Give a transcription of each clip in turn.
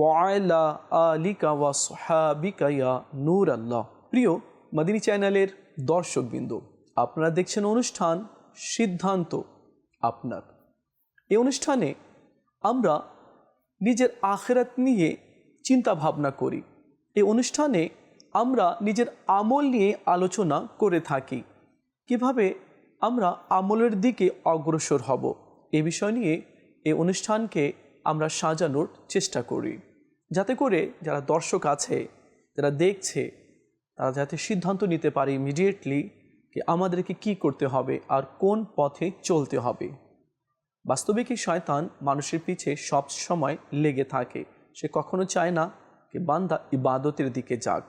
ওয়াইলা আলিকা ওয়া সোহাবিকা নূর আল্লাহ প্রিয় মাদিনী চ্যানেলের দর্শকবৃন্দ, আপনারা দেখছেন অনুষ্ঠান সিদ্ধান্ত আপনার। এই অনুষ্ঠানে আমরা নিজের আখেরাত নিয়ে চিন্তা ভাবনা করি। এই অনুষ্ঠানে আমরা নিজের আমল নিয়ে আলোচনা করে থাকি। কীভাবে আমরা আমলের দিকে অগ্রসর হব, এ বিষয় নিয়ে এই অনুষ্ঠানকে আমরা সাজানোর চেষ্টা করি। যাতে করে যারা দর্শক আছে, যারা দেখছে, তারা যাতে সিদ্ধান্ত নিতে পারে ইমিডিয়েটলি যে আমাদেরকে কি করতে হবে আর কোন পথে চলতে হবে। বাস্তবে কি শয়তান মানুষের পিছে সব সময় লেগে থাকে। সে কখনো চায় না যে বান্দা ইবাদতের দিকে যাক।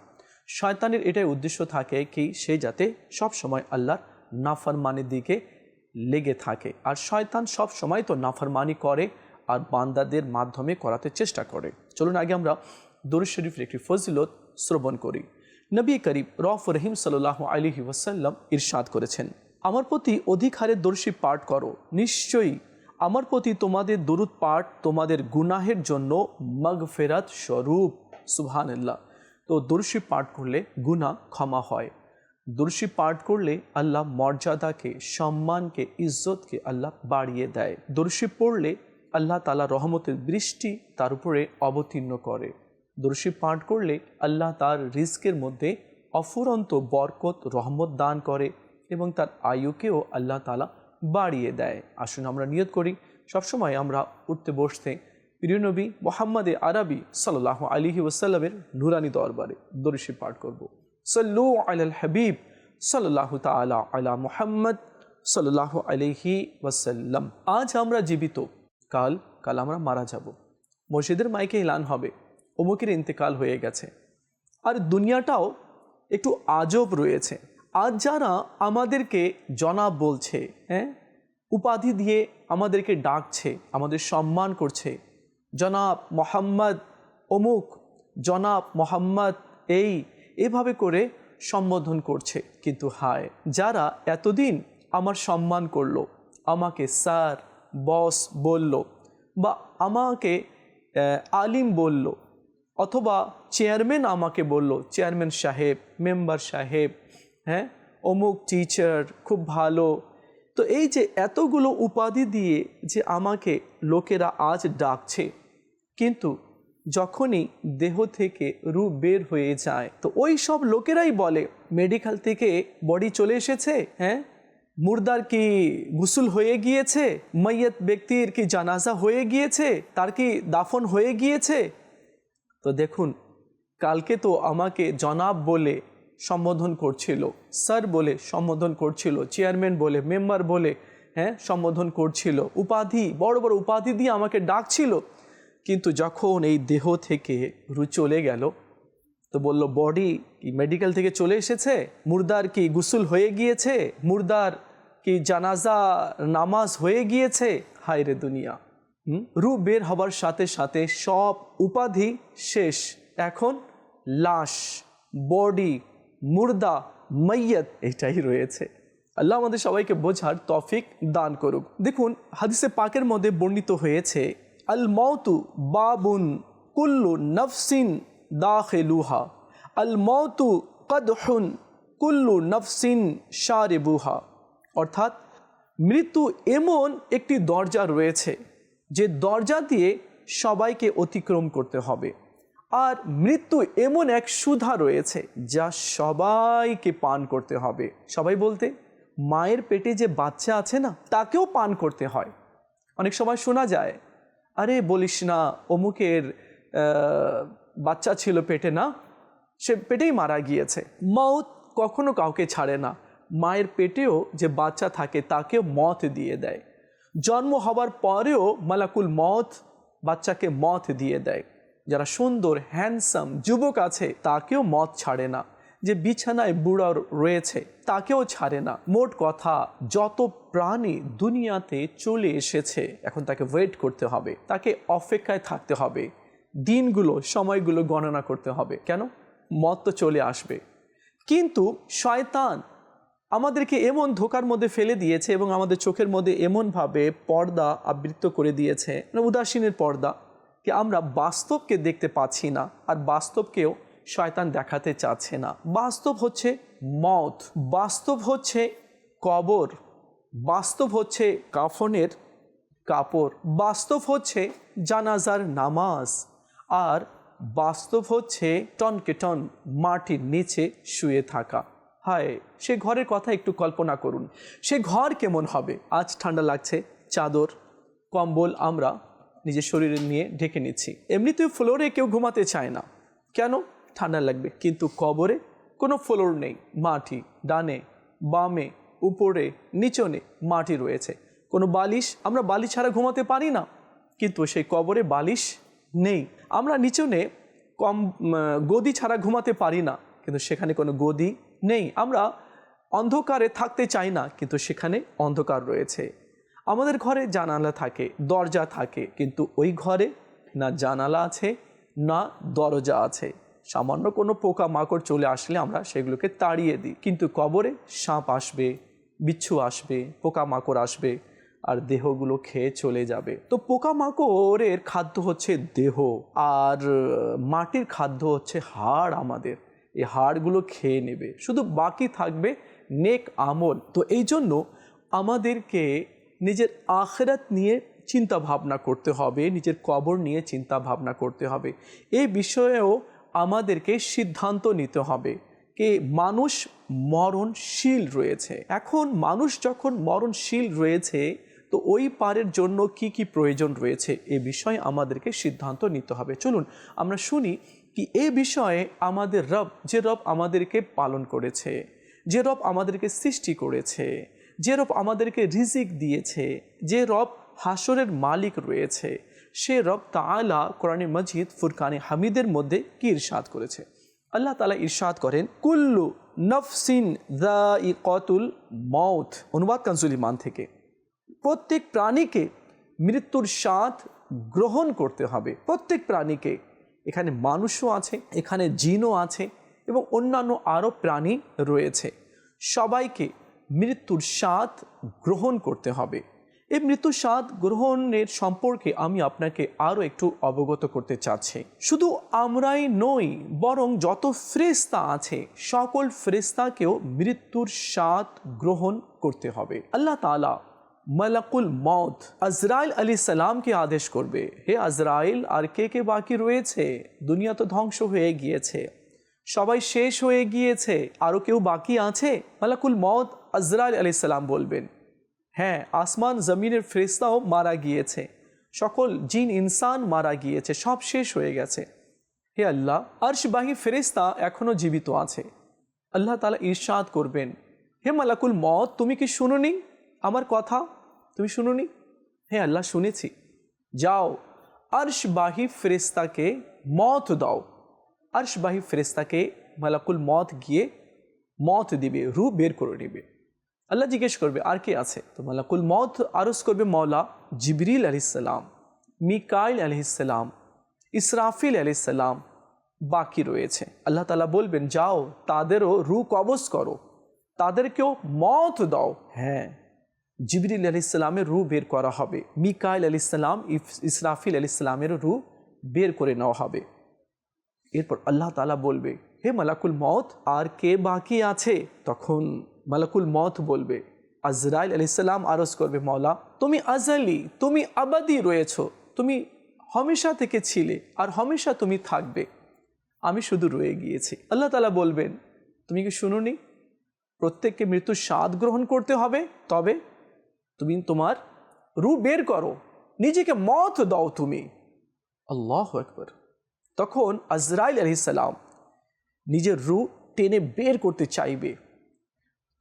শয়তানের এটাই উদ্দেশ্য থাকে কি সে যাতে সব সময় আল্লাহর নাফরমানির দিকে লেগে থাকে। আর শয়তান সব সময় তো নাফরমানি করে আর বান্দাদের মাধ্যমে করাতে চেষ্টা করে। চলুন আগে আমরা দরুদ শরীফের একটি ফজিলত শ্রবণ করি। নবী করিম রফ রহিম সাল্লাহ আলহি ওয়াসাল্লাম ইরশাদ করেছেন, আমার প্রতি অধিক হারে দর্শী পাঠ করো। নিশ্চয়ই আমার প্রতি তোমাদের দরুদ পাঠ তোমাদের গুনাহের জন্য মগ ফেরাত স্বরূপ। সুবহানাল্লাহ। তো দর্শী পাঠ করলে গুনাহ ক্ষমা হয়। দর্শী পাঠ করলে আল্লাহ মর্যাদাকে, সম্মানকে, ইজ্জতকে আল্লাহ বাড়িয়ে দেয়। দর্শী পড়লে আল্লাহ তালা রহমতের বৃষ্টি তার উপরে অবতীর্ণ করে। দর্শী পাঠ করলে আল্লাহ তার রিস্কের মধ্যে অফুরন্ত বরকত, রহমত দান করে এবং তার আয়ুকেও আল্লাহ তালা বাড়িয়ে দেয়। আসুন আমরা নিয়ত করি, সবসময় আমরা উঠতে বসতে প্রিয় নবী মোহাম্মদে আরবি সাল্লাহ আলিহি ওসাল্লামের নুরানি দরবারে দর্শী পাঠ করব। সল্লু আল হাবিব সাল্লাহ তালা আলা মোহাম্মদ সাল্লাহ আলিহি ওয়াসাল্লাম। আজ আমরা জীবিত কাল কাল আমরা মারা যাব। মসজিদের মাইকে এলান হবে। অমুকের ইন্তেকাল হয়ে গেছে। আর দুনিয়াটাও একটু আজব রয়েছে। আজ যারা আমাদেরকে জনাব বলছে হ্যাঁ? উপাধি দিয়ে আমাদেরকে ডাকছে, আমাদের সম্মান করছে, জনাব মোহাম্মদ অমুক, জনাব মোহাম্মদ এই, এভাবে করে সম্বোধন করছে। কিন্তু হায়, যারা এতদিন আমার সম্মান করল, আমাকে স্যার বস বলল বা আমাকে আলিম বলল অথবা চেয়ারম্যান আমাকে বলল, চেয়ারম্যান সাহেব, মেম্বার সাহেব হ্যাঁ অমুক টিচার খুব ভালো। তো এই যে এতগুলো উপাধি দিয়ে যে আমাকে লোকেরা আজ ডাকছে, কিন্তু যখনই দেহ থেকে রু বের হয়ে যায়, তো ওই সব লোকেরাই বলে, মেডিকেল থেকে বডি চলে এসেছে? হ্যাঁ? মুর্দার কি গুসুল হয়ে গিয়েছে? মৈয়ত ব্যক্তির কি জানাজা হয়ে গিয়েছে? তার কি দাফন হয়ে গিয়েছে? তো দেখুন, কালকে তো আমাকে জনাব বলে সম্বোধন করছিল, স্যার বলে সম্বোধন করছিল, চেয়ারম্যান বলে, মেম্বার বলে হ্যাঁ সম্বোধন করছিল, উপাধি, বড় বড় উপাধি দিয়ে আমাকে ডাকছিল। কিন্তু যখন এই দেহ থেকে রু চলে গেল, তো বলল, বডি কি মেডিকেল থেকে চলে এসেছে? মুর্দার কি গুসুল হয়ে গিয়েছে? মুর্দার কি জানাজা নামাজ হয়ে গিয়েছে? হায় রে দুনিয়া। রু বের হবার সাথে সাথে সব উপাধি শেষ। এখন লাশ, বডি, মুর্দা মৈয়ত এটাই রয়েছে। আল্লাহ আমাদের সবাইকে বোঝার তফিক দান করুক। দেখুন, হাদিসে পাকের মধ্যে বর্ণিত হয়েছে, আল মৌতু বাবুন কুল্লু নফসিন দাখেলুহা। আল মৌতু কদহুন কুল্লু নফসিন শারেবুহা। অর্থাৎ মৃত্যু এমন একটি দরজা রয়েছে যে দরজা দিয়ে সবাইকে অতিক্রম করতে হবে। আর মৃত্যু এমন এক সুধা রয়েছে যা সবাইকে পান করতে হবে। সবাই বলতে, মায়ের পেটে যে বাচ্চা আছে না, তাকেও পান করতে হয়। অনেক সময় শোনা যায়, আরে বলিস না, অমুকের বাচ্চা ছিল পেটে না, সে পেটেই মারা গিয়েছে। মৌত কখনো কাউকে ছাড়ে না। মায়ের পেটেও যে বাচ্চা থাকে তাকেও মত দিয়ে দেয়। জন্ম হবার পরেও মালাকুল মত বাচ্চাকে মত দিয়ে দেয়। যারা সুন্দর হ্যান্ডসাম যুবক আছে, তাকেও মত ছাড়ে না। যে বিছানায় বুড়া রয়েছে, তাকেও ছাড়ে না। মোট কথা, যত প্রাণী দুনিয়াতে চলে এসেছে, এখন তাকে ওয়েট করতে হবে। তাকে অপেক্ষায় থাকতে হবে। দিনগুলো, সময়গুলো গণনা করতে হবে। কেন? মত তো চলে আসবে। কিন্তু শয়তান আমাদেরকে এমন ধোকার মধ্যে ফেলে দিয়েছে এবং আমাদের চোখের মধ্যে এমনভাবে পর্দা আবৃত্ত করে দিয়েছে মানে উদাসীনের পর্দা কি আমরা বাস্তবকে দেখতে পাচ্ছি না আর বাস্তবকেও শয়তান দেখাতে চাচ্ছে না। বাস্তব হচ্ছে মত বাস্তব হচ্ছে কবর, বাস্তব হচ্ছে কাফনের কাপড়, বাস্তব হচ্ছে জানাজার নামাজ আর বাস্তব হচ্ছে টনকে টন মাটির নিচে শুয়ে থাকা। হায়, সে ঘরের কথা একটু কল্পনা করুন। সে ঘর কেমন হবে? আজ ঠান্ডা লাগছে, চাদর, কম্বল আমরা নিজের শরীরে নিয়ে ঢেকে নিচ্ছি। এমনিতেও ফ্লোরে কেউ ঘুমাতে চায় না। কেন? ঠান্ডা লাগবে। কিন্তু কবরে কোনো ফ্লোর নেই। মাটি, ডানে, বামে, উপরে, নিচনে মাটি রয়েছে। কোনো বালিশ আমরা বালিশ ছাড়া ঘুমাতে পারি না। কিন্তু সেই কবরে বালিশ নেই। আমরা নিচনে কম গদি ছাড়া ঘুমাতে পারি না। কিন্তু সেখানে কোনো গদি নেই। আমরা অন্ধকারে থাকতে চাই না, কিন্তু সেখানে অন্ধকার রয়েছে। আমাদের ঘরে জানালা থাকে, দরজা থাকে, কিন্তু ওই ঘরে না জানালা আছে, না দরজা আছে। সামান্য কোনো পোকা মাকড় চলে আসলে আমরা সেগুলোকে তাড়িয়ে দিই, কিন্তু কবরে সাপ আসবে, বিচ্ছু আসবে পোকা মাকড় আসবে, আর দেহগুলো খেয়ে চলে যাবে। তো পোকামাকড়ের খাদ্য হচ্ছে দেহ, আর মাটির খাদ্য হচ্ছে হাড় আমাদের। এই হাড়গুলো খেয়ে নেবে। শুধু বাকি থাকবে নেক আমল। তো এই জন্য আমাদেরকে নিজের আখেরাত নিয়ে চিন্তা ভাবনা করতে হবে, নিজের কবর নিয়ে চিন্তা ভাবনা করতে হবে। এই বিষয়েও আমাদেরকে সিদ্ধান্ত নিতে হবে কে মানুষ মরণশীল রয়েছে। এখন মানুষ যখন মরণশীল রয়েছে, তো ওই পারের জন্য কি কি প্রয়োজন রয়েছে? এ বিষয়ে আমাদেরকে সিদ্ধান্ত নিতে হবে। চলুন আমরা শুনি কি এ বিষয়ে আমাদের রব, যে রব আমাদেরকে পালন করেছে, যে রব আমাদেরকে সৃষ্টি করেছে, যে রব আমাদেরকে রিজিক দিয়েছে, যে রব হাসরের মালিক রয়েছে, সে রব তাআলা কোরআনে মজিদ, ফুরকানে হামিদের মধ্যে কি ইরশাদ করেছে? আল্লাহ তালা ইরশাদ করেন, কুল্লু নফসিন দা ই কতুল মৌথ অনুবাদ কানজুল ইমান থেকে। প্রত্যেক প্রাণীকে মৃত্যুর স্বাদ গ্রহণ করতে হবে, প্রত্যেক প্রাণীকে। এখানে মানুষও আছে, এখানে জিনও আছে এবং অন্যান্য আরও প্রাণী রয়েছে। সবাইকে মৃত্যুর স্বাদ গ্রহণ করতে হবে। এই মৃত্যুর স্বাদ গ্রহণের সম্পর্কে আমি আপনাকে আরও একটু অবগত করতে চাচ্ছি। শুধু আমরাই নই, বরং যত ফ্রেস্তা আছে, সকল ফ্রেস্তাকেও মৃত্যুর স্বাদ গ্রহণ করতে হবে। আল্লাহ তালা মালাকুল মত আজরাইল আলী সালামকে আদেশ করবে। হে আজরাইল, আর কে কে বাকি রয়েছে? দুনিয়া তো ধ্বংস হয়ে গিয়েছে। সবাই শেষ হয়ে গিয়েছে। আরও কেউ বাকি আছে? মালাকুল মত আজরাইল আলী সালাম বলবেন। হ্যাঁ আসমান জমিনের ফেরিস্তাও মারা গিয়েছে। সকল জিন, ইনসান মারা গিয়েছে। সব শেষ হয়ে গেছে। হে আল্লাহ, আর্শবাহী ফেরিস্তা এখনও জীবিত আছে। আল্লাহ তালা ঈর্ষাদ করবেন। হে মালাকুল মত তুমি কি শুনুনি? আমার কথা তুমি শুনুনি? হে আল্লাহ, শুনেছি। যাও, আর্শবাহী ফেরিস্তাকে মত দাও। আর্শবাহী ফেরিস্তাকে মালাকুল মত গিয়ে মত দিবে রু বের করে নেবে। আল্লাহ জিজ্ঞেস করবে, আর কে আছে? তো মালাকুল মত আরজ করবে মৌলা জিবরিল আলিসাল্লাম মিকাইল আলহিসাল্লাম ইসরাফিল আলিসাল্লাম বাকি রয়েছে। আল্লাহ তালা বলবেন, যাও, তাদেরও রু কবজ করো। তাদেরকেও মত দাও। হ্যাঁ। জিবরিল আলিসাল্লামের রু বের করা হবে। মিকাইল আলিসাল্লাম ইসরাফিল আলিসাল্লামের রু বের করে নেওয়া হবে। এরপর আল্লাহ তালা বলবে, হে মালাকুল মত আর কে বাকি আছে? তখন মালাকুল মত বলবে, আজরাইল আলাইসাল্লাম আরজ করবে মৌলা তুমি আজালি, তুমি আবাদি রয়েছ। তুমি হমেশা থেকে ছিলে, আর হমেশা তুমি থাকবে। আমি শুধু রয়ে গিয়েছি। আল্লাহ তালা বলবেন, তুমি কি শুনুনি? প্রত্যেককে মৃত্যুর স্বাদ গ্রহণ করতে হবে, তবে তুমি তোমার রু বের করো। নিজেকে মত দাও তুমি। আল্লাহ একবার তখন আজরাইল আলহিসাল্লাম নিজের রু টেনে বের করতে চাইবে।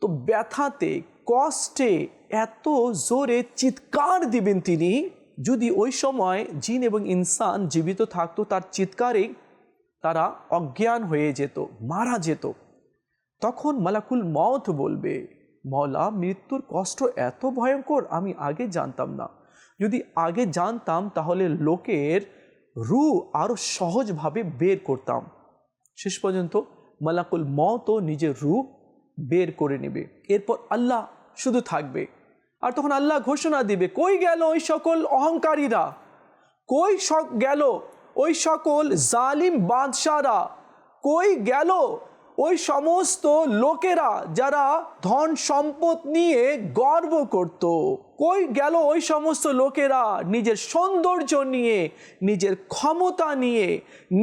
তো ব্যথাতে, কষ্টে এত জোরে চিৎকার দিবেন তিনি, যদি ওই সময় জিন এবং ইনসান জীবিত থাকতো, তার চিৎকারে তারা অজ্ঞান হয়ে যেত, মারা যেত। তখন মালাকুল মত বলবে মলা, মৃত্যুর কষ্ট এত ভয়ঙ্কর, আমি আগে জানতাম না। যদি আগে জানতাম, তাহলে লোকের রু আরও সহজভাবে বের করতাম। শেষ পর্যন্ত মালাকুল মতও নিজের রু বের করে নেবে। এরপর আল্লাহ শুধু থাকবে। আর তখন আল্লাহ ঘোষণা দিবে, কই গেল ওই সকল অহংকারীরা? কই গেল ওই সকল জালিম বাদশারা? কই গেল ওই সমস্ত লোকেরা যারা ধন সম্পদ নিয়ে গর্ব করত, কই গেল ওই সমস্ত লোকেরা নিজের সৌন্দর্য নিয়ে, নিজের ক্ষমতা নিয়ে,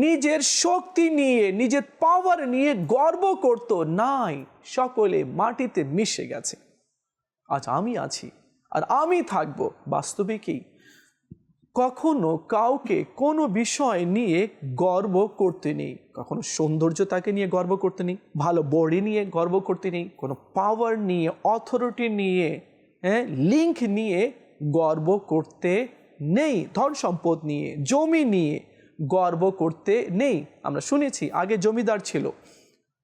নিজের শক্তি নিয়ে, নিজের পাওয়ার নিয়ে গর্ব করত? নাই, সকলে মাটিতে মিশে গেছে। আজ আমি আছি, আর আমি থাকব। বাস্তবিকই কখনো কাউকে কোনো বিষয় নিয়ে গর্ব করতে নেই। কখনো সৌন্দর্য তাকে নিয়ে গর্ব করতে নেই, ভালো বডি নিয়ে গর্ব করতে নেই, কোনো পাওয়ার নিয়ে অথরিটি নিয়ে হ্যাঁ লিঙ্ক নিয়ে গর্ব করতে নেই, ধন সম্পদ নিয়ে, জমি নিয়ে গর্ব করতে নেই। আমরা শুনেছি, আগে জমিদার ছিল,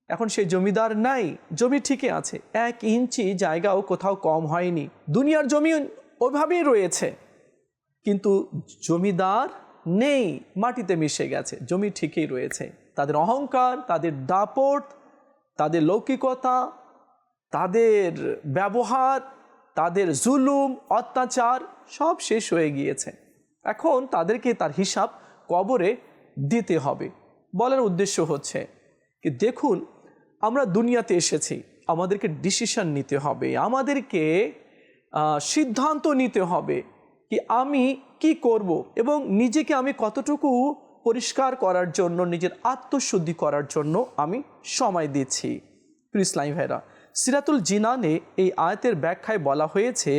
এখন সেই জমিদার নাই, জমি ঠিকই আছে, এক ইঞ্চি জায়গাও কোথাও কম হয়নি, দুনিয়ার জমি ওইভাবেই রয়েছে। কিন্তু জমিদার নেই, মাটিতে মিশে গেছে, জমি ঠিকই রয়েছে। তাদের অহংকার, তাদের দাপট, তাদের লৌকিকতা, তাদের ব্যবহার, তাদের জুলুম, অত্যাচার সব শেষ হয়ে গিয়েছে। এখন তাদেরকে তার হিসাব কবরে দিতে হবে। বলার উদ্দেশ্য হচ্ছে কি, দেখুন, আমরা দুনিয়াতে এসেছি, আমাদেরকে ডিসিশন নিতে হবে, আমাদেরকে সিদ্ধান্ত নিতে হবে। কি আমি কি করব এবং নিজেকে আমি কতটুকু পরিষ্কার করার জন্য, নিজের আত্মশুদ্ধি করার জন্য আমি সময় দিচ্ছি ইসলামী ভাইরা, সিরাতুল জিনানে এই আয়াতের ব্যাখ্যায় বলা হয়েছে,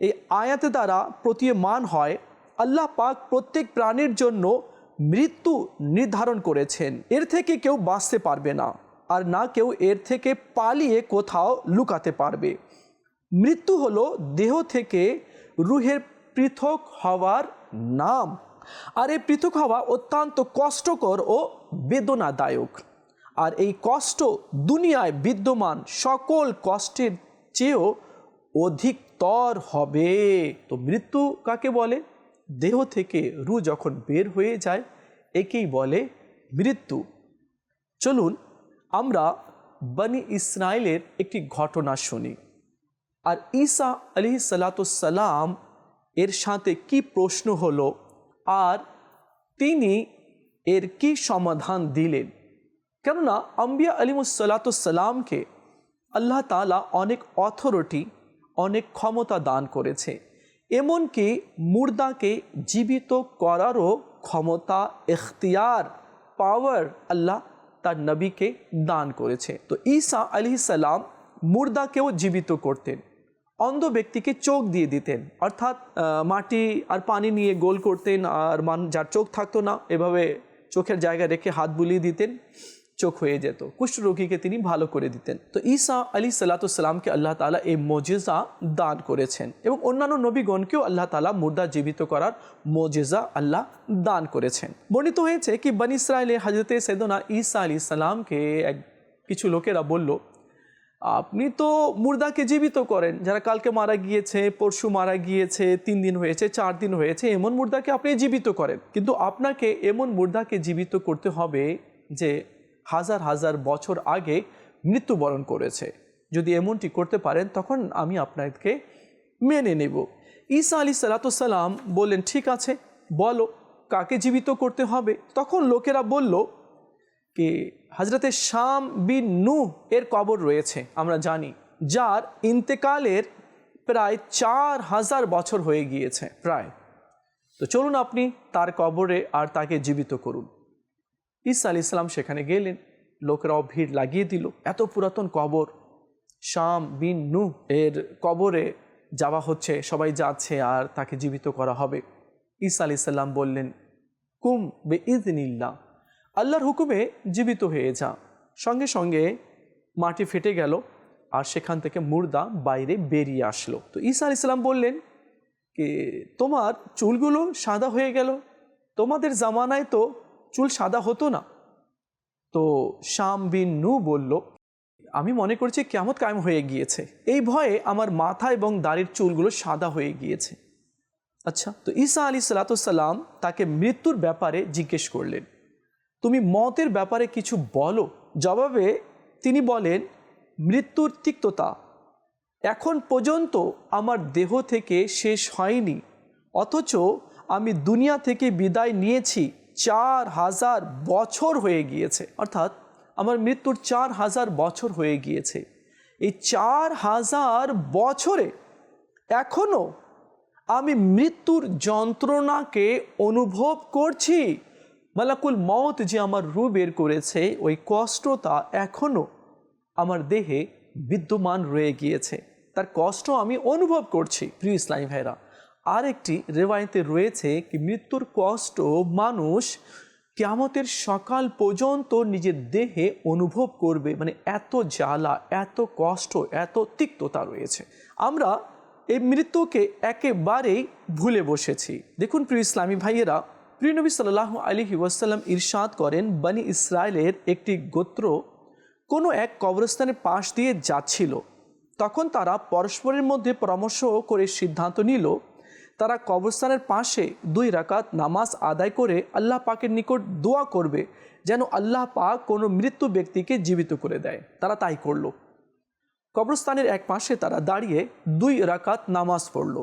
এই আয়াতে দ্বারা প্রতীয়মান হয়, আল্লাহ পাক প্রত্যেক প্রাণীর জন্য মৃত্যু নির্ধারণ করেছেন। এর থেকে কেউ বাঁচতে পারবে না আর না কেউ এর থেকে পালিয়ে কোথাও লুকাতে পারবে। মৃত্যু হলো দেহ থেকে রুহের পৃথক হওয়ার নাম। আর এই পৃথক হওয়া অত্যন্ত কষ্টকর ও বেদনাদায়ক। আর এই কষ্ট দুনিয়ায় বিদ্যমান সকল কষ্টের চেয়েও অধিকতর হবে। তো মৃত্যু কাকে বলে? দেহ থেকে রু যখন বের হয়ে যায়, একেই বলে মৃত্যু। চলুন আমরা বনি ইসরায়েলের একটি ঘটনা শুনি। আর ঈসা আলি সালাতাম এর সাথে কি প্রশ্ন হলো? আর তিনি এর কি সমাধান দিলেন? কেননা আম্বিয়া আলিমুসাল্লাতামকে আল্লাহ তালা অনেক অথরিটি, অনেক ক্ষমতা দান করেছে। এমনকি মুর্দাকে জীবিত করারও ক্ষমতা এখতিয়ার পাওয়ার আল্লাহ তার নবীকে দান করেছে। তো ঈসা আলি সাল্লাম মুর্দাকেও জীবিত করতেন। অন্ধ ব্যক্তিকে চোখ দিয়ে দিতেন। অর্থাৎ মাটি আর পানি নিয়ে গোল করতেন আর মান, যার চোখ থাকতো না, এভাবে চোখের জায়গা রেখে হাত বুলিয়ে দিতেন, চোখ হয়ে যেত। কুষ্ঠরোগীকে তিনি ভালো করে দিতেন। তো ঈসা আলী সাল্লাতামকে আল্লাহ তালা এই মজেজা দান করেছেন এবং অন্যান্য নবীগণকেও আল্লাহ তালা মুর্দা জীবিত করার মজেজা আল্লাহ দান করেছেন। বর্ণিত হয়েছে কি, বন ইসরায়েলে হজরতে সেদনা ঈসা আলী সালামকে এক, কিছু লোকেরা বলল আপনি তো মুর্দাকে জীবিত করেন। যারা কালকে মারা গিয়েছে, পরশু মারা গিয়েছে, তিন দিন হয়েছে, চার দিন হয়েছে, এমন মুর্দাকে আপনি জীবিত করেন। কিন্তু আপনাকে এমন মুর্দাকে জীবিত করতে হবে যে হাজার হাজার বছর আগে মৃত্যুবরণ করেছে। যদি এমনটি করতে পারেন, তখন আমি আপনাকে মেনে নেব। ঈসা আলী সালাতাম বললেন, ঠিক আছে, বলো, কাকে জীবিত করতে হবে? তখন লোকেরা বলল কি হজরতে শাম বিন নূহ এর কবর রয়েছে, আমরা জানি, যার ইন্তেকালের প্রায় চার হাজার বছর হয়ে গিয়েছে, প্রায়। তো চলুন আপনি তার কবরে আর তাকে জীবিত করুন। ঈসা আলি ইসলাম সেখানে গেলেন লোকেরাও ভিড় লাগিয়ে দিল, এত পুরাতন কবর। শাম বিন নূহ এর কবরে যাওয়া হচ্ছে, সবাই যাচ্ছে আর তাকে জীবিত করা হবে। ঈসা আলি সাল্লাম বললেন, কুম বে ইদিনিল্লা আল্লাহর হুকুমে জীবিত হয়ে যা। সঙ্গে সঙ্গে মাটি ফেটে গেল আর সেখান থেকে মুর্দা বাইরে বেরিয়ে আসলো। তো ঈসা আলি সাল্লাম বললেন কি, তোমার চুলগুলো সাদা হয়ে গেল। তোমাদের জামানায় তো চুল সাদা হতো না। তো শাম বিন নু বলল, আমি মনে করছি কেমত কায়েম হয়ে গিয়েছে। এই ভয়ে আমার মাথা এবং দাড়ির চুলগুলো সাদা হয়ে গিয়েছে। আচ্ছা তো ঈসা আলী সালাতাম তাকে মৃত্যুর ব্যাপারে জিজ্ঞেস করলেন। তুমি মতের ব্যাপারে কিছু বলো। জবাবে তিনি বলেন, মৃত্যুর তিক্ততা। এখন পর্যন্ত আমার দেহ থেকে শেষ হয়নি। অথচ আমি দুনিয়া থেকে বিদায় নিয়েছি চার হাজার বছর হয়ে গিয়েছে। অর্থাৎ আমার মৃত্যুর চার হাজার বছর হয়ে গিয়েছে। এই চার হাজার বছরে এখনও আমি মৃত্যুর যন্ত্রণাকে অনুভব করছি। মালাকুল মত যে আমার রু বের করেছে, ওই কষ্টটা এখনও আমার দেহে বিদ্যমান রয়ে গিয়েছে। তার কষ্ট আমি অনুভব করছি, প্রিয় ইসলামী ভাইরা আরেকটি রেওয়ায়তে রয়েছে কি, মৃত্যুর কষ্ট মানুষ কেয়ামতের সকাল পর্যন্ত নিজের দেহে অনুভব করবে। মানে এত জ্বালা, এত কষ্ট, এত তিক্ততা রয়েছে। আমরা এই মৃত্যুকে একেবারেই ভুলে বসেছি। দেখুন প্রিয় ইসলামী ভাইয়েরা প্রিয় নবী সাল্লাহ আলী ওয়াসাল্লাম ইরশাদ করেন, বানি ইসরায়েলের একটি গোত্র কোনো এক কবরস্থানের পাশ দিয়ে যাচ্ছিল। তখন তারা পরস্পরের মধ্যে পরামর্শ করে সিদ্ধান্ত নিল, তারা কবরস্থানের পাশে দুই রাকাত নামাজ আদায় করে আল্লাহ পাকের নিকট দোয়া করবে, যেন আল্লাহ পাক কোনো মৃত্যু ব্যক্তিকে জীবিত করে দেয়। তারা তাই করল। কবরস্থানের এক পাশে তারা দাঁড়িয়ে দুই রাকাত নামাজ পড়ল।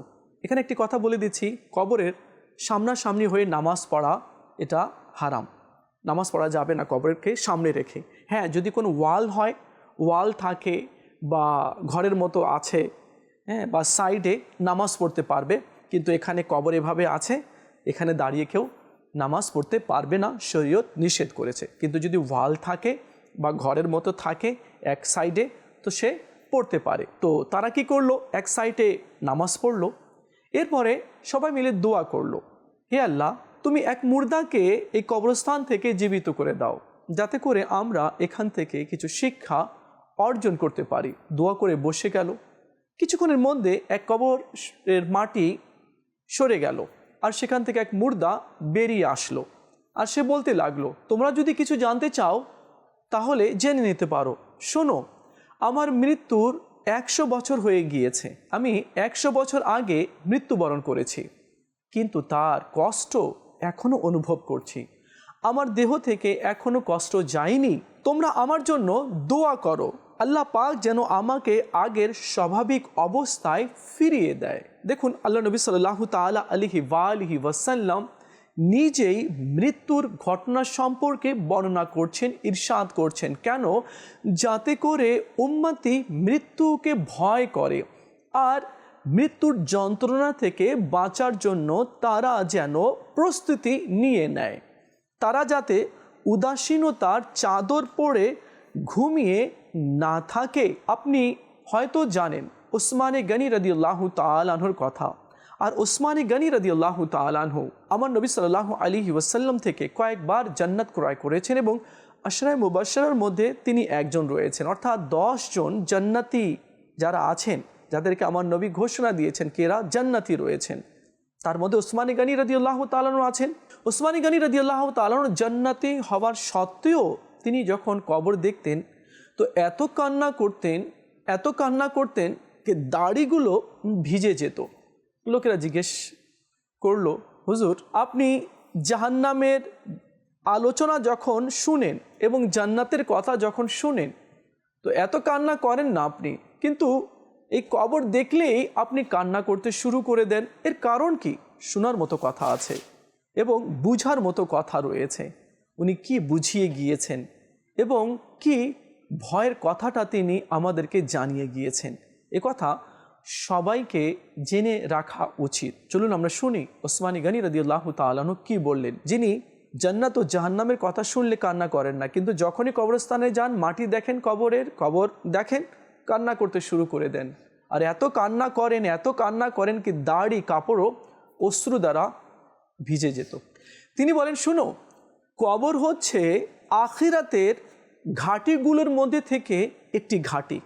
এখানে একটি কথা বলে দিচ্ছি, কবরের সামনাসামনি হয়ে নামাজ পড়া এটা হারাম। নামাজ পড়া যাবে না, কবরকে সামনে রেখে। হ্যাঁ যদি কোনো ওয়াল হয়, ওয়াল থাকে বা ঘরের মতো আছে হ্যাঁ বা সাইডে নামাজ পড়তে পারবে, কিন্তু এখানে কবর এভাবে আছে, এখানে দাঁড়িয়ে কেউ নামাজ পড়তে পারবে না, শরীয়ত নিষেধ করেছে। কিন্তু যদি ওয়াল থাকে বা ঘরের মতো থাকে এক সাইডে, তো সে পড়তে পারে। তো তারা কি করল? এক সাইডে নামাজ পড়ল এরপরে সবাই মিলে দোয়া করল, হে আল্লাহ, তুমি এক মুর্দাকে এই কবরস্থান থেকে জীবিত করে দাও, যাতে করে আমরা এখান থেকে কিছু শিক্ষা অর্জন করতে পারি। দোয়া করে বসে গেল। কিছুক্ষণের মধ্যে এক কবরের মাটি সরে গেল আর সেখান থেকে এক মুর্দা বেরিয়ে আসলো আর সে বলতে লাগল, তোমরা যদি কিছু জানতে চাও, তাহলে জেনে নিতে পারো। শোনো, আমার মৃত্যুর একশো বছর হয়ে গিয়েছে। আমি একশো বছর আগে মৃত্যুবরণ করেছি। কিন্তু তার কষ্ট এখনও অনুভব করছি। আমার দেহ থেকে এখনও কষ্ট যায়নি। তোমরা আমার জন্য দোয়া করো। আল্লাহ পাক যেন আমাকে আগের স্বাভাবিক অবস্থায় ফিরিয়ে দেয়। দেখুন, আল্লাহ নবী সাল্লাহ তালা আলিহি ওয়ালিহি ওয়াসাল্লাম নিজেই মৃত্যুর ঘটনা সম্পর্কে বর্ণনা করছেন, ইরশাদ করছেন। কেন? যাতে করে উম্মতি মৃত্যুকে ভয় করে আর মৃত্যুর যন্ত্রণা থেকে বাঁচার জন্য তারা যেন প্রস্তুতি নিয়ে নেয়। তারা যাতে উদাসীনতার চাদর পরে ঘুমিয়ে না থাকে। আপনি হয়তো জানেন ওসমানে গনি রদিউল্লাহ তালানহর কথা। আর ওসমানে গনি রদিউল্লাহ তালানহু আমার নবী সাল্লাহ আলী ওয়াসাল্লাম থেকে কয়েকবার জান্নাত ক্রয় করেছেন এবং আশরায় মুবাসরার মধ্যে তিনি একজন রয়েছেন। অর্থাৎ জন জান্নাতি যারা আছেন, যাদেরকে আমার নবী ঘোষণা দিয়েছেন কেরা জান্নাতি রয়েছেন। তার মধ্যে ওসমানী গানি রদিউল্লাহ তালানো আছেন। ওসমানী গানি রদিউল্লাহ তালানো জান্নাতি হওয়ার সত্ত্বেও তিনি যখন কবর দেখতেন, তো এত কান্না করতেন, এত কান্না করতেন যে দাড়িগুলো ভিজে যেত। লোকেরা জিজ্ঞেস করল, হুজুর, আপনি জাহান্নামের আলোচনা যখন শুনেন এবং জান্নাতের কথা যখন শুনেন, তো এত কান্না করেন না আপনি। কিন্তু এই কবর দেখলেই আপনি কান্না করতে শুরু করে দেন। এর কারণ কি? শোনার মতো কথা আছে এবং বুঝার মতো কথা রয়েছে। উনি কি বুঝিয়ে গিয়েছেন এবং কি ভয়ের কথাটা তিনি আমাদেরকে জানিয়ে গিয়েছেন। এ কথা সবাইকে জেনে রাখা উচিত। চলুন আমরা শুনি ওসমানী গানী রদিউল্লাহ তালানু কি বললেন? যিনি জান্নাত ও জাহান্নামের কথা শুনলে কান্না করেন না, কিন্তু যখনই কবরস্থানে যান, মাটি দেখেন কবরের, কবর দেখেন, কান্না করতে শুরু করে দেন। আর এত কান্না করেন, এত কান্না করেন কি দাড়ি, কাপড়ও অশ্রু দ্বারা ভিজে যেত। তিনি বলেন, শুনো, কবর হচ্ছে আখিরাতের ঘাটিগুলোর মধ্যে থেকে একটি ঘাটি।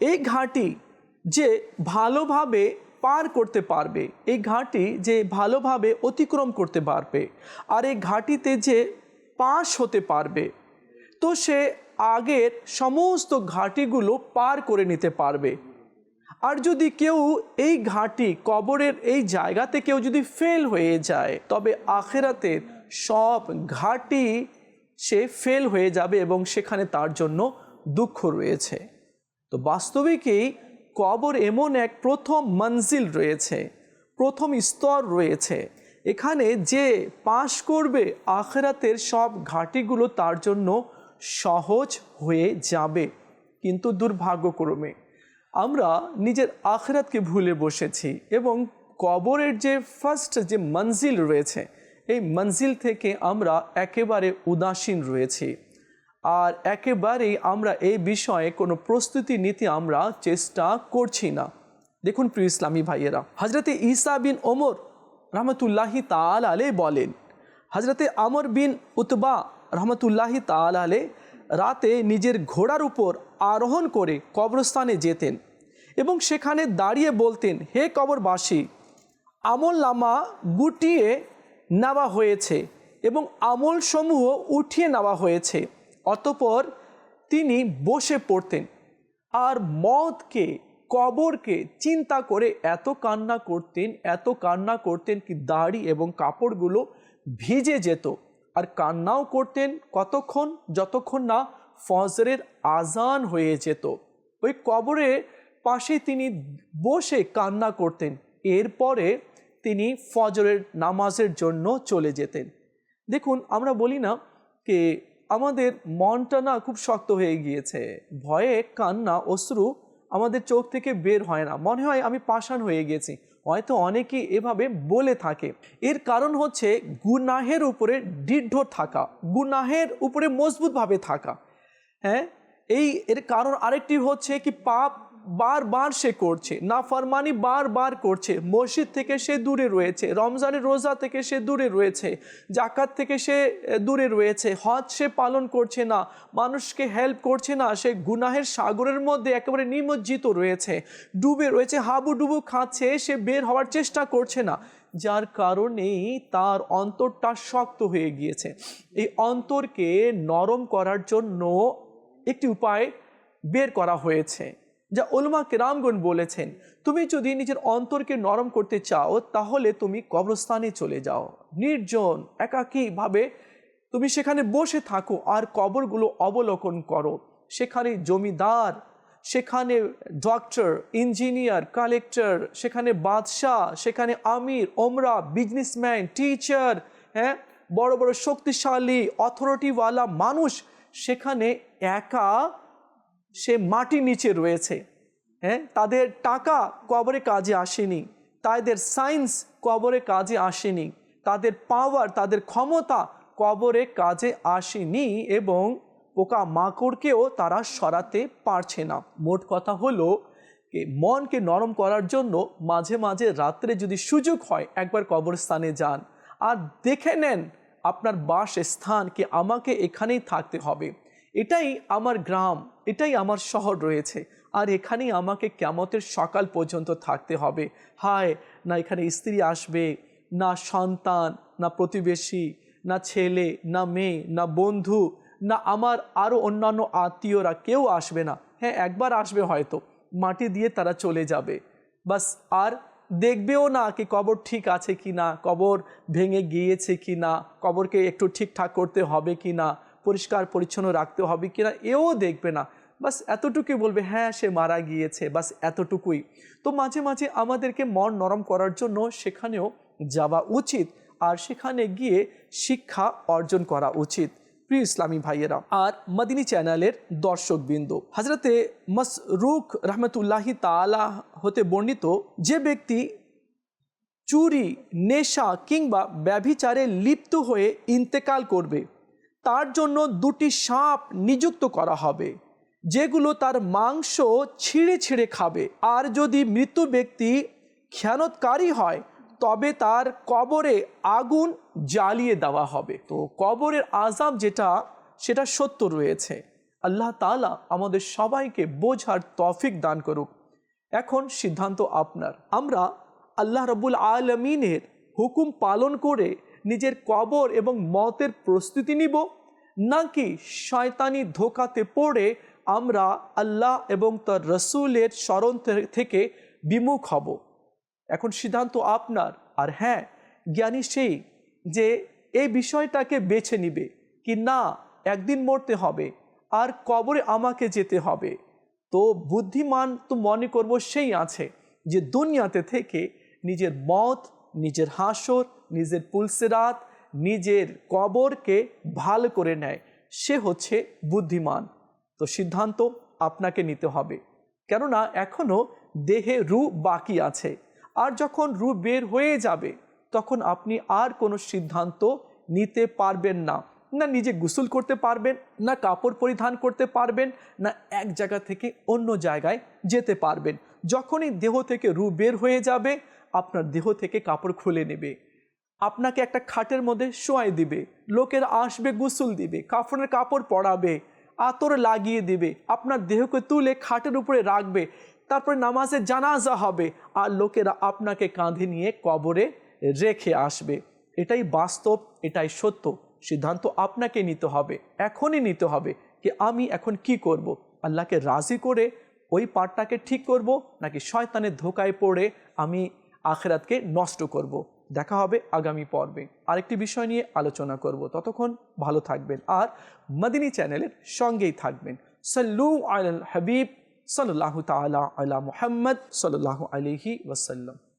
এই ঘাটি যে ভালোভাবে পার করতে পারবে, এই ঘাটি যে ভালোভাবে অতিক্রম করতে পারবে আর এই ঘাটিতে যে পাশ হতে পারবে, তো সে আগের সমস্ত ঘাটিগুলো পার করে নিতে পারবে। আর যদি কেউ এই ঘাটি কবরের এই জায়গাতে কেউ যদি ফেল হয়ে যায়, তবে আখেরাতের সব ঘাটি সে ফেল হয়ে যাবে এবং সেখানে তার জন্য দুঃখ রয়েছে। তো বাস্তবিকই কবর এমন এক প্রথম মঞ্জিল রয়েছে, প্রথম স্তর রয়েছে। এখানে যে পাশ করবে আখরাতের সব ঘাটিগুলো তার জন্য সহজ হয়ে যাবে, কিন্তু দুর্ভাগ্যক্রমে। আমরা নিজের আখরাতকে ভুলে বসেছি এবং কবরের যে ফার্স্ট যে মঞ্জিল রয়েছে, এই মঞ্জিল থেকে আমরা একেবারে উদাসীন রয়েছি। আর একেবারেই আমরা এই বিষয়ে কোনো প্রস্তুতি নিতে আমরা চেষ্টা করছি না। দেখুন প্রিয় ইসলামী ভাইয়েরা হজরতে ঈসা বিন ওমর রহমতুল্লাহি তাল আলে বলেন হজরতে আমর বিন উতবা রহমতুল্লাহি তাল আলে রাতে নিজের ঘোড়ার উপর আরোহণ করে কবরস্থানে যেতেন এবং সেখানে দাঁড়িয়ে বলতেন, হে কবরবাসী, আমল নামা গুটিয়ে নেওয়া হয়েছে এবং আমলসমূহ উঠিয়ে নেওয়া হয়েছে। অতপর তিনি বসে পড়তেন আর মদকে, কবরকে চিন্তা করে এত কান্না করতেন, এত কান্না করতেন কি দাড়ি এবং কাপড়গুলো ভিজে যেত। আর কান্নাও করতেন কতক্ষণ, যতক্ষণ না ফজরের আজান হয়ে যেত। ওই কবরের পাশে তিনি বসে কান্না করতেন। এরপরে তিনি ফজরের নামাজের জন্য চলে যেতেন। দেখুন, আমরা বলি না যে আমাদের মনটা না খুব শক্ত হয়ে গিয়েছে। ভয়ে কান্না, অশ্রু আমাদের চোখ থেকে বের হয় না। মনে হয় আমি পাষাণ হয়ে গেছি। হয়তো অনেকেই এভাবে বলে থাকে। এর কারণ হচ্ছে গুনাহের উপরে দৃঢ় থাকা, গুনাহের উপরে মজবুতভাবে থাকা। হ্যাঁ? এই এর কারণ আরেকটি হচ্ছে কি পাপ বারবার সে করছে না ফরমানি বারবার করছে। মসজিদ থেকে সে দূরে রয়েছে, রমজানের রোজা থেকে সে দূরে রয়েছে জাকাত থেকে সে দূরে রয়েছে। হজ সে পালন করছে না, মানুষকে হেল্প করছে না, সে গুনাহের সাগরের মধ্যে একেবারে নিমজ্জিত রয়েছে। ডুবে রয়েছে, হাবুডুবু খাচ্ছে, সে বের হওয়ার চেষ্টা করছে না। যার কারণেই তার অন্তরটা শক্ত হয়ে গিয়েছে। এই অন্তরকে নরম করার জন্য একটি উপায় বের করা হয়েছে। যা ওলমা কেরামগণ বলেছেন, তুমি যদি নিজের অন্তরকে নরম করতে চাও, তাহলে তুমি কবরস্থানে চলে যাও। নির্জন, একাকীভাবে তুমি সেখানে বসে থাকো আর কবরগুলো অবলোকন করো। সেখানে জমিদার, সেখানে ডক্টর ইঞ্জিনিয়ার কালেক্টর সেখানে বাদশাহ, সেখানে আমির, ওমরা বিজনেসম্যান টিচার হ্যাঁ বড় বড় শক্তিশালী অথরিটিওয়ালা মানুষ সেখানে একা সে মাটির নিচে রয়েছে। হ্যাঁ তাদের টাকা কবরে কাজে আসেনি। তাদের সায়েন্স কবরে কাজে আসেনি। তাদের পাওয়ার তাদের ক্ষমতা কবরে কাজে আসেনি এবং পোকা মাকড়কেও তারা সরাতে পারছে না। মোট কথা হলো মনকে নরম করার জন্য মাঝে মাঝে রাত্রে যদি সুযোগ হয়, একবার কবরস্থানে যান। আর দেখে নেন আপনার বাস স্থান কি আমাকে এখানেই থাকতে হবে। এটাই আমার গ্রাম। এটাই আমার শহর রয়েছে। আর এখানেই আমাকে কেমতের সকাল পর্যন্ত থাকতে হবে। হায়, না এখানে স্ত্রী আসবে, না সন্তান, না প্রতিবেশী, না ছেলে, না মেয়ে, না বন্ধু, না আমার আরও অন্যান্য আত্মীয়রা কেউ আসবে না। হ্যাঁ একবার আসবে হয়তো। মাটি দিয়ে তারা চলে যাবে। বাস, আর দেখবেও না কি কবর ঠিক আছে কি না কবর ভেঙে গিয়েছে কি না কবরকে একটু ঠিকঠাক করতে হবে কি না পরিষ্কার, পরিচ্ছন্ন রাখতে হবে কি না এও দেখবে না। বাস এতটুকুই বলবে হ্যাঁ সে মারা গিয়েছে। বাস এতটুকুই। তো মাঝে মাঝে আমাদেরকে মন নরম করার জন্য সেখানেও যাওয়া উচিত আর সেখানে গিয়ে শিক্ষা অর্জন করা উচিত। প্রিয় ইসলামী ভাইয়েরা, আর মদিনী চ্যানেলের দর্শকবৃন্দ হাজরতে মসরুখ রহমতুল্লাহি তালা হতে বর্ণিত যে ব্যক্তি চুরি, নেশা কিংবা ব্যভিচারে লিপ্ত হয়ে ইন্তেকাল করবে তার জন্য দুটি সাপ নিযুক্ত করা হবে, যেগুলো তার মাংস ছিঁড়ে ছিঁড়ে খাবে। আর যদি মৃত ব্যক্তি খেয়ানতকারী হয়, তবে তার কবরে আগুন জ্বালিয়ে দেওয়া হবে। তো কবরের আজাব যেটা, সেটা সত্য রয়েছে। আল্লাহ তালা আমাদের সবাইকে বোঝার তফিক দান করুক। এখন সিদ্ধান্ত আপনার। আমরা আল্লাহ রবুল আলমিনের হুকুম পালন করে নিজের কবর এবং মতের প্রস্তুতি নিব, নাকি শয়তানি ধোকাতে পড়ে আমরা আল্লাহ এবং তার রসুলের স্মরণ থেকে বিমুখ হব। এখন সিদ্ধান্ত আপনার, আর হ্যাঁ জ্ঞানী সেই যে এই বিষয়টাকে বেছে নিবে কি না, একদিন মরতে হবে, আর কবরে আমাকে যেতে হবে। তো বুদ্ধিমান তো মনে করব সেই আছে যে দুনিয়াতে থেকে নিজের মত নিজের হাসর, নিজের পুলসেরাত, নিজের কবরকে ভালো করে নেয়। সে হচ্ছে বুদ্ধিমান। তো সিদ্ধান্ত আপনাকে নিতে হবে। কেননা এখনও দেহে রু বাকি আছে। আর যখন রু বের হয়ে যাবে, তখন আপনি আর কোনো সিদ্ধান্ত নিতে পারবেন না। না নিজে গোসল করতে পারবেন, না কাপড় পরিধান করতে পারবেন, না এক জায়গা থেকে অন্য জায়গায় যেতে পারবেন। যখনই দেহ থেকে রু বের হয়ে যাবে আপনার দেহ থেকে কাপড় খুলে নেবে। আপনাকে একটা খাটের মধ্যে শোয়াই দিবে। লোকের আসবে গোসল দিবে, কাফনের কাপড় পরাবে, আতর লাগিয়ে দিবে, আপনার দেহকে তুলে খাটের উপরে রাখবে, তারপরে নামাজে জানাজা হবে আর লোকেরা আপনাকে কাঁধে নিয়ে কবরে রেখে আসবে। এটাই বাস্তব, এটাই সত্য। সিদ্ধান্ত আপনাকে নিতে হবে, এখনই নিতে হবে যে আমি এখন কি করব। আল্লাহকে রাজি করে ওই পাঠটাকে ঠিক করব নাকি শয়তানের ধোকায় পড়ে আমি আখেরাতকে নষ্ট করব। দেখা হবে আগামী পর্বে। আরেকটি বিষয় নিয়ে আলোচনা করব। ততক্ষণ ভালো থাকবেন আর মদিনী চ্যানেলের সঙ্গেই থাকবেন। সাল্লু আল হাবিব সাল্লাহ তালা আলা মুহাম্মদ সাল্লাহ আলহি ওয়াসাল্লাম।